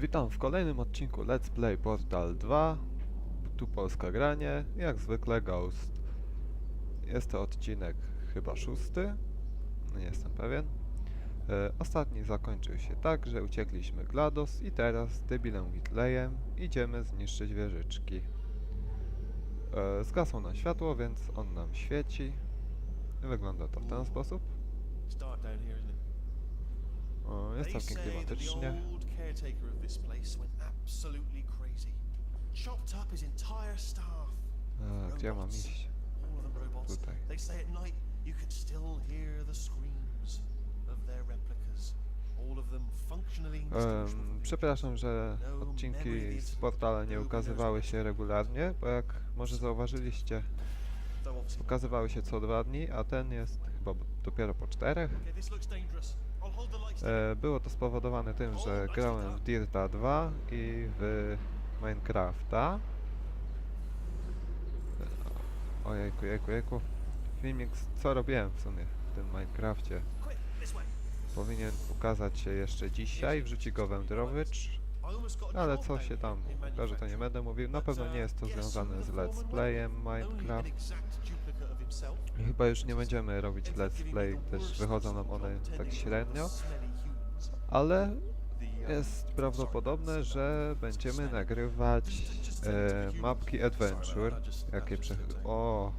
Witam w kolejnym odcinku Let's Play Portal 2. Tu Polska granie, jak zwykle Ghost. Jest to odcinek chyba szósty, nie jestem pewien. E, ostatni zakończył się tak, że uciekliśmy GLaDOS i teraz z debilem Whitleyem idziemy zniszczyć wieżyczki. E, zgasło nam światło, więc on nam świeci. Wygląda to w ten sposób. Start down here, isn't it? O, jest całkiem klimatycznie. Gdzie mam iść? Tutaj. You can still hear the screams of their replicas. Przepraszam, że odcinki z portala nie ukazywały się regularnie, bo jak może zauważyliście, ukazywały się co dwa dni, a ten jest chyba dopiero po czterech. E, było to spowodowane tym, że grałem w Dirta 2 i w Minecrafta. E, Ojejku, jejku, jejku. Filmik, co robiłem w sumie w tym Minecrafcie. Powinien ukazać się jeszcze dzisiaj, wrzuci go a Ale co się tam ukaże, to nie będę mówił. Na pewno nie jest to związane z Let's Playem Minecraft. Chyba już nie będziemy robić Let's Play, gdyż wychodzą nam one tak średnio. Ale jest prawdopodobne, że będziemy nagrywać e, mapki Adventure, jakie prze... O,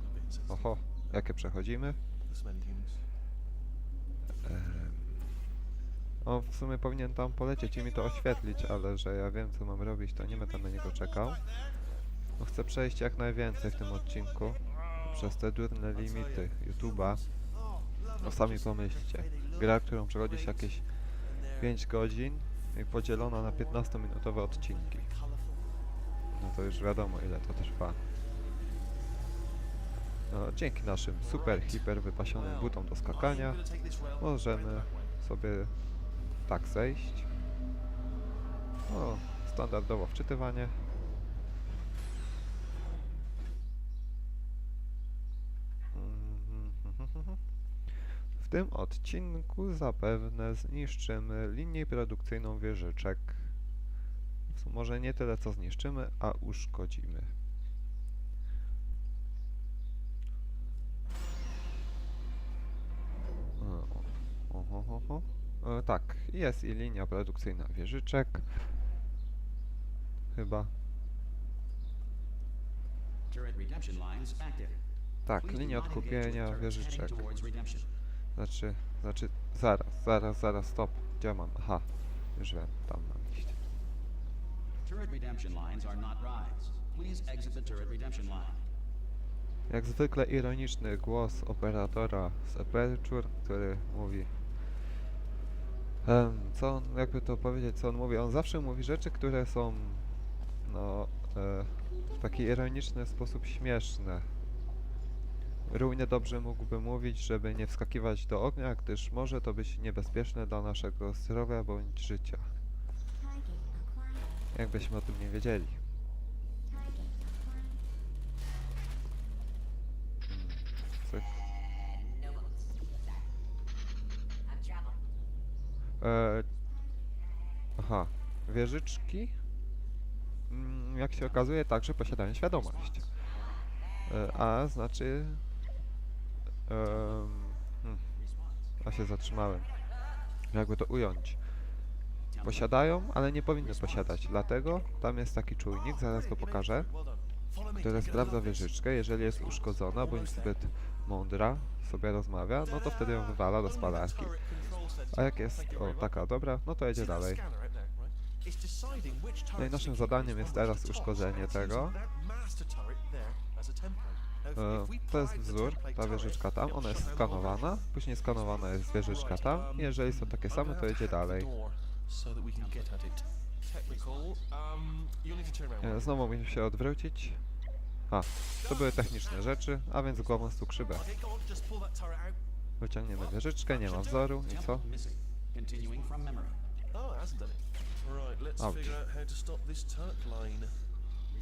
oho, jakie przechodzimy. Em, O, w sumie powinien tam polecieć i mi to oświetlić, ale że ja wiem co mam robić, to nie będę na niego czekał. No, chcę przejść jak najwięcej w tym odcinku przez te durne limity YouTube'a. No sami pomyślcie, gra, którą przechodzi się jakieś 5 godzin i podzielona na 15-minutowe odcinki. No to już wiadomo ile to trwa. No, dzięki naszym super, hiper wypasionym butom do skakania możemy sobie tak zejść. O, standardowo wczytywanie. W tym odcinku zapewne zniszczymy linię produkcyjną wieżyczek. Może nie tyle co zniszczymy, a uszkodzimy. O, o, o, o. E, tak, jest i linia produkcyjna wieżyczek. Chyba. Tak, linia odkupienia wieżyczek. Znaczy, znaczy, zaraz, zaraz, zaraz, stop. Gdzie mam? Aha, już wiem, tam mam iść. Jak zwykle ironiczny głos operatora z Aperture, który mówi... Em, co on, jakby to powiedzieć, co on mówi? On zawsze mówi rzeczy, które są, no, e, w taki ironiczny sposób śmieszne. Równie dobrze mógłby mówić, żeby nie wskakiwać do ognia, gdyż może to być niebezpieczne dla naszego zdrowia bądź życia. Jakbyśmy o tym nie wiedzieli. Cyk. E, aha, wieżyczki, mm, jak się okazuje, także posiadają świadomość. E, a znaczy... hmm, a się zatrzymałem. Jakby to ująć. Posiadają, ale nie powinny posiadać. Dlatego tam jest taki czujnik, zaraz go pokażę, który sprawdza wieżyczkę. Jeżeli jest uszkodzona bądź zbyt mądra, sobie rozmawia, no to wtedy ją wywala do spalarki. A jak jest, o, taka dobra, no to jedzie dalej. No i naszym zadaniem jest teraz uszkodzenie tego. E, to jest wzór, ta wieżyczka tam, ona jest skanowana, później skanowana jest wieżyczka tam i jeżeli są takie same, to jedzie dalej. E, Znowu musimy się odwrócić. A, to były techniczne rzeczy, a więc głową stu krzybę. Wyciągniemy wieżyczkę, nie ma wzoru i co? Continuing from memory. Ouch.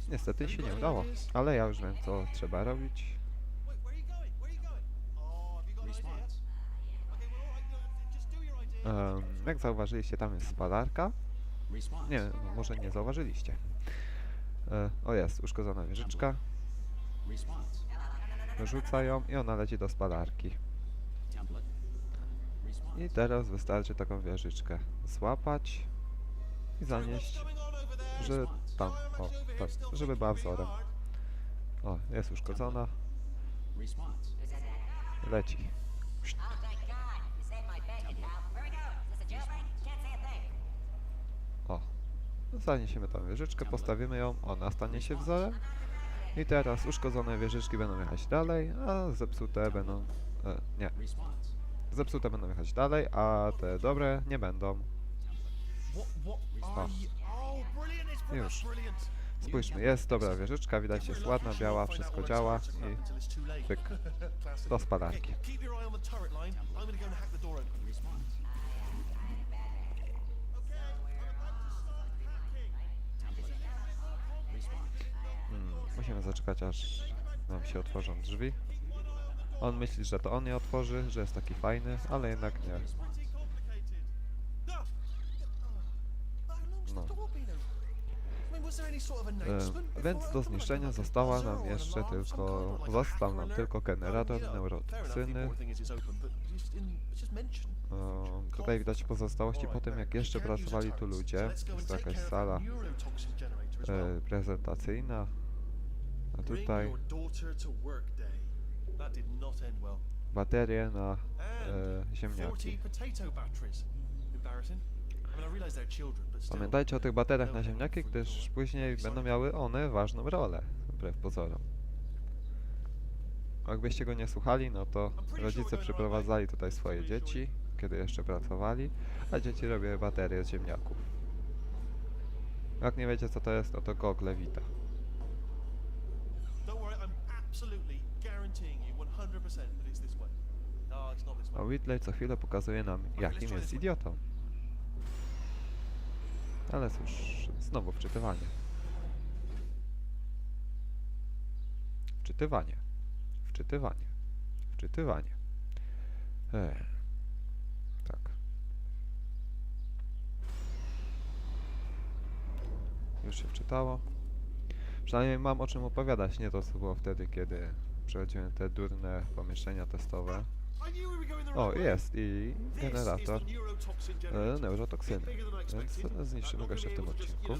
Niestety się nie udało, ale ja już wiem co trzeba robić. Em, jak zauważyliście, tam jest spalarka. Nie, może nie zauważyliście. E, o jest, uszkodzona wieżyczka. Wyrzuca ją i ona leci do spalarki. I teraz wystarczy taką wieżyczkę złapać i zanieść, że tam, o, tak, żeby była wzorem. O, jest uszkodzona, leci. O, zaniesiemy tą wieżyczkę, postawimy ją, ona stanie się wzorem. I teraz uszkodzone wieżyczki będą jechać dalej, a zepsute będą... E, nie, zepsute będą jechać dalej, a te dobre nie będą. O. Już. Spójrzmy, jest dobra wieżyczka, widać jest ładna, biała, wszystko działa i pyk, do. Response. Hmm, musimy zaczekać aż nam się otworzą drzwi. On myśli, że to on je otworzy, że jest taki fajny, ale jednak nie. No. E, więc do zniszczenia została nam jeszcze tylko, został nam tylko generator neurotoksyny. E, tutaj widać pozostałości po tym, jak jeszcze pracowali tu ludzie. Jest jakaś sala e, prezentacyjna. A tutaj baterie na e, ziemniaki. Pamiętajcie o tych bateriach na ziemniaki, gdyż później będą miały one ważną rolę, wbrew pozorom. A Jakbyście go nie słuchali, no to rodzice przyprowadzali tutaj swoje dzieci, kiedy jeszcze pracowali, a dzieci robiły baterie z ziemniaków. Jak nie wiecie co to jest, no to Google Vita. Don't worry, I'm absolutely guaranteeing you 100% that it's this way. No, A. Whitley co chwilę pokazuje nam, jakim jest idiotą. Ale cóż, znowu wczytywanie. Wczytywanie. Wczytywanie. Wczytywanie. Ech. Tak. Już się wczytało. Przynajmniej mam o czym opowiadać, nie to co było wtedy, kiedy przechodziłem te durne pomieszczenia testowe. O, jest i generator. e, neurotoksyny, więc expected. zniszczymy go jeszcze w tym odcinku.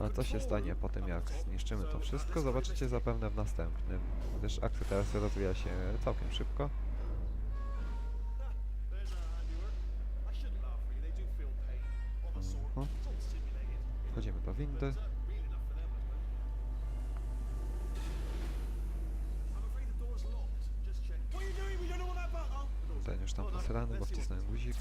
A co się stanie po tym, jak zniszczymy to uh, wszystko, zobaczycie zapewne w następnym, gdyż akcja teraz rozwija się całkiem szybko. There's a handiwork. Tam posrany, bo wcisnąłem guzik.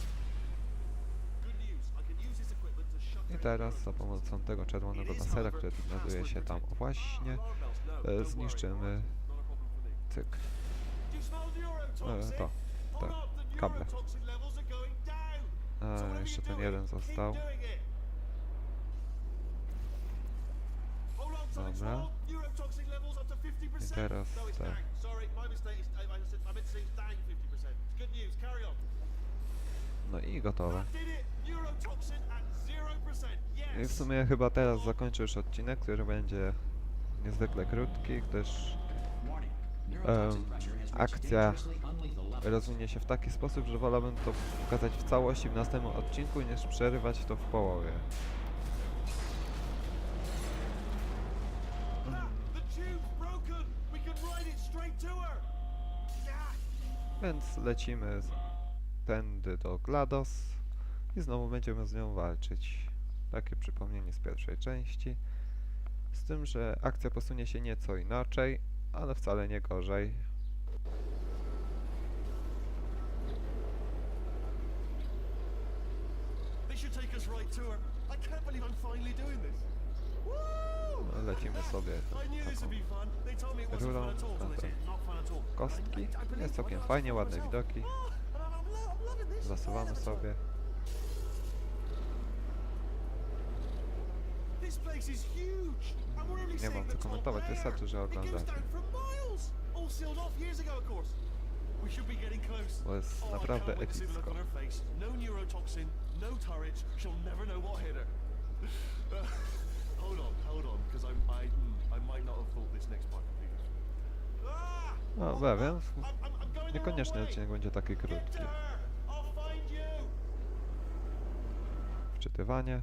I teraz za pomocą tego czerwonego lasera, który znajduje się tam właśnie, e, zniszczymy cyk. E, to, te kable. whatever jeszcze ten jeden został. Dobra. I teraz no, it's te- down. Sorry, my mistake. It's, I, I, said, I meant to say it's down 50%. It's good news. Carry on. No i gotowe. That did it. Neurotoxin at 0%. Yes. I w sumie chyba teraz zakończę już odcinek, który będzie niezwykle krótki, gdyż reached akcja rozwinie się w taki sposób, że wolałbym to pokazać w całości w następnym odcinku, niż przerywać to w połowie. Więc lecimy tędy do GLaDOS i znowu będziemy z nią walczyć. Takie przypomnienie z pierwszej części. Z tym, że akcja posunie się nieco inaczej, ale wcale nie gorzej. This should take us right to her. I can't believe I'm finally doing this. No, Lecimy sobie taką rurą kostki. Jest całkiem fajnie, ładne widoki. Zasuwamy sobie. Nie mam co komentować, wystarczy, że oglądacie. Bo jest naprawdę epicko. No ah, więc niekoniecznie odcinek będzie taki krótki. Wczytywanie.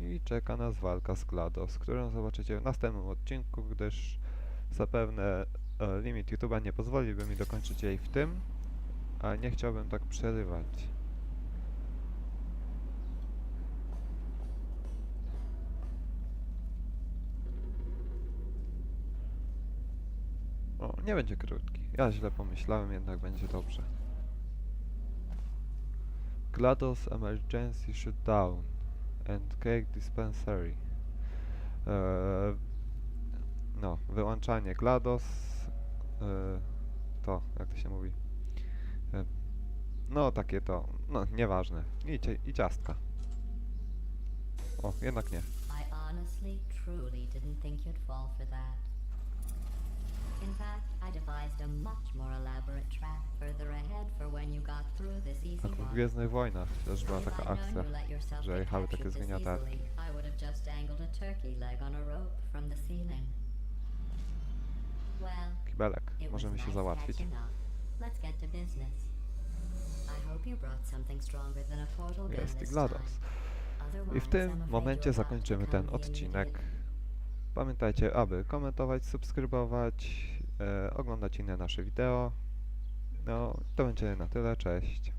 I czeka nas walka z GLaDOS, którą zobaczycie w następnym odcinku, gdyż zapewne e, limit YouTube'a nie pozwoliłby mi dokończyć jej w tym, a nie chciałbym tak przerywać. O, nie będzie krótki. Ja źle pomyślałem, jednak będzie dobrze. GLaDOS Emergency Shutdown and Cake Dispensary. Eee, no, wyłączanie GLaDOS. Eee, to, jak to się mówi? No, takie to. No, nieważne. I, cie- I ciastka. O, jednak nie. I honestly, truly didn't think you'd fall for that. In fact, I devised a much more elaborate trap further ahead for when you got through this easy Tak w one. Gwiezdnych Wojnach też była taka akcja, że jechały takie easily, I would have just a turkey leg on a rope from the ceiling. Well, Kibelek. it was Możemy się nice załatwić. catching up. Let's get to business. Jest GLaDOS. I w tym momencie zakończymy ten odcinek. Pamiętajcie, aby komentować, subskrybować, e, oglądać inne nasze wideo. No, to będzie na tyle. Cześć.